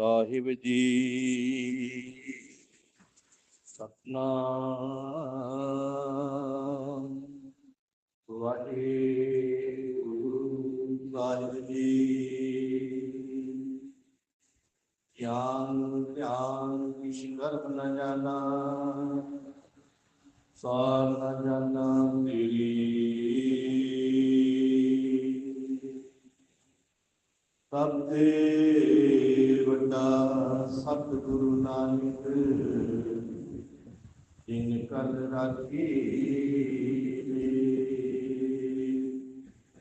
ਸਾਹਿਬ ਜੀ। ਸਤਨਾਮ। ਵਾਹਿਗੁਰੂ ਸਾਹਿਬ ਜੀ। ਗਿਆਨ, ਧਿਆਨ ਕਿਛ ਕਰਮ ਨ ਜਾਣਾ। ਸਾਰ ਨ ਜਾਣਾ ਤੇਰੀ ਸਭ ਦੇ ਵੱਡਾ ਸਤਿਗੁਰੂ ਨਾਨਕ, ਜਿਨ ਕਲ ਰਾਖੀ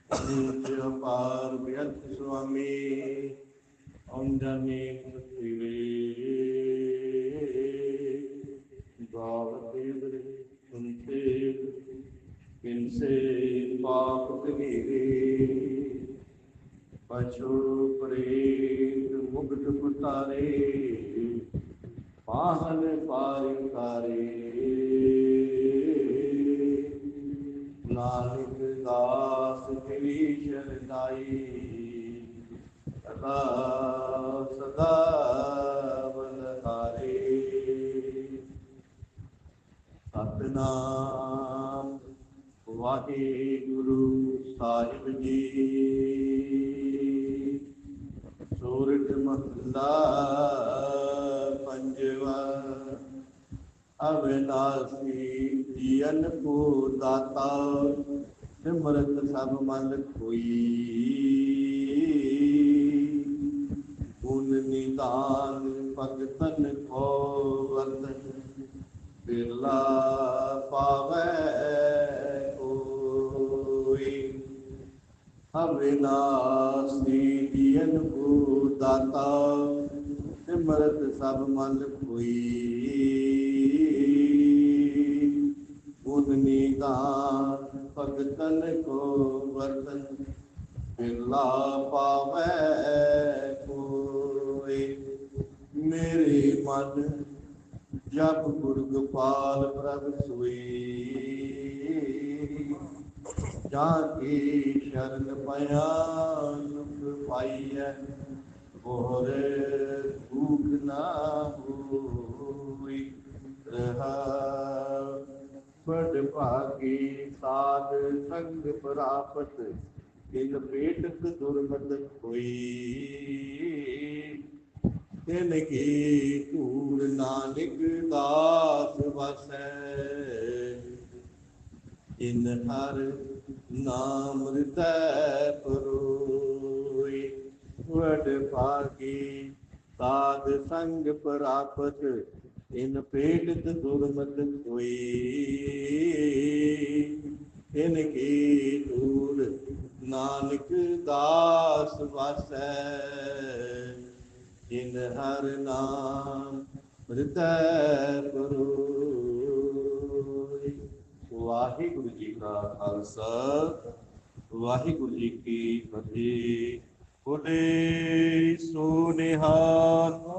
ਨਿਤ ਅਪਾਰ ਬਿਅਤ ਸੁਆਮੀ ਔਂਦਨੇ ਮੁਤਿਰੇ ਗਾਵਤੇ ਬਰੇ ਸੁਨਤੇ ਕਿਨਸੇ ਪਾਪ ਕਹੀਰੇ ਪਛੋ ਪ੍ਰੇਤ ਮੁਗ ਤਾਰੇ, ਪਾਹਨ ਪਾਰਿ ਤਾਰੇ। ਨਾਨਕ ਦਾਸ ਤੇਰੀ ਸ਼ਰਨਾਈ ਸਦਾ ਸਦਾ ਬਨਹਾਰੇ ਸਤਨਾਮ ਵਾਹਿਗੁਰੂ ਸਾਹਿਬ ਜੀ। ਮਹਲਾ ਪੰਜਵਾ। ਅਵਿਨਾਸੀ ਜੀਵਨ ਕੋ ਦਾਤਾ ਸਿਮਰਤ ਸਭ ਮਨ ਕੋਈ ਗੁਣ ਨਿਦਾਨ ਭਗਤਨ ਕੋ ਵਰਤਨ ਬਿਰਲਾ ਪਾਵੈ ਕੋਈ। ਅਵਿਨਾਸੀ ਜੀਵਨ ਕੋ ਦਾਤਾ, ਸਿਮਰਤ ਸਭ ਮਨ ਕੋਈ। ਗੁਣ ਨਿਦਾਨ ਭਗਤਨ ਕੋ ਵਰਤਨ, ਬਿਰਲਾ ਪਾਵੈ ਕੋਈ। ਮੇਰੇ ਮਨ ਜਪ ਗੁਰ ਗੋਪਾਲ ਪ੍ਰਭ ਸੋਈ। ਜਾਂ ਕੀ ਸ਼ਰਨ ਪਿਆ ਸੁਖ ਪਾਈਐ। ਹੋਰ ਦੁਖ ਨਾ ਹੋਈ ਰਹਾ। ਬੜ ਭਾਗੀ ਸਾਧ ਸੰਗ ਪ੍ਰਾਪਤ ਇਨ ਪੇਟਕ ਦੁਰਮਤ ਹੋਈ ਤਿਨ ਕੀ ਧੂੜ ਨਾਨਕ ਦਾਸ ਵਸੈ। ਇਨ ਹਰ ਨਾਮ ਹਿਰਦੈ ਪਰੋਈ ਵਡ ਭਾਗੀ ਸਾਧ ਸੰਗ ਪ੍ਰਾਪਤ, ਇਨ ਪੇਟਿਤ ਦੁਰਮਤ ਹੋਈ ਇਨ ਕੀ ਦੂਰ, ਨਾਨਕ ਦਾਸ ਵਸੈ। ਇਨ ਹਰ ਨਾਮ ਹਿਰਦੈ ਪਰੋਈ ਵਾਹਿਗੁਰੂ ਜੀ ਕਾ ਖਾਲਸਾ, ਵਾਹਿਗੁਰੂ ਜੀ ਕੀ ਫਤਿਹ। ਬੋਲੇ ਸੋ ਨਿਹਾਲ